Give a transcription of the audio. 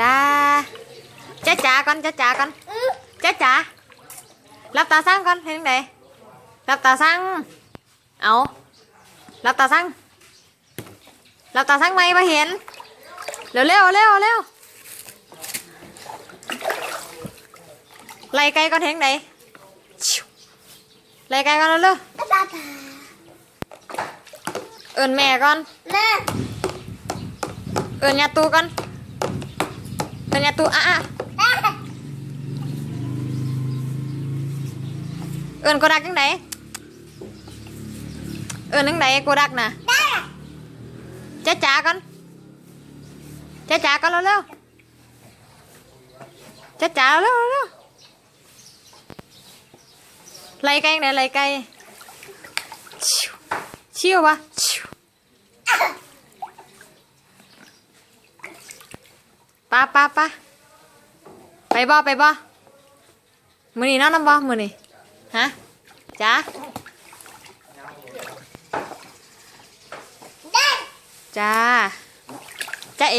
จ้าจ้าจ๋าก่อนจ้าจ๋าก่อนจ้าจ๋ารับตาสั่งก่อนเห็นไหนรับตาสั่งเอารับตาสั่งรับตาสั่งไหมมาเห็นเร็วเร็วเร็วเร็วไล่ไก่ก่อนเห็นไหนชิวไล่ไก่ก่อนเร็วเร็วเอินแม่ก่อนแม่เอินยาตูก่อน เอินยาตูอะอะแม่เอินโกดักจังไหนเอินจังไหนโกดักน่ะจ้าจ๋าก่อนจ้าจ๋าก่อนเร็วๆจ้าจ๋าเร็วๆเร็วไล่ไก่จังไหนไล่ไก่ชิวชิวปะชิว ปะปะปะไปบ่ไปบ่มือนี่นอนน้ำบ่มือนี่ฮะจ้าแม่จ้าจ้าเอ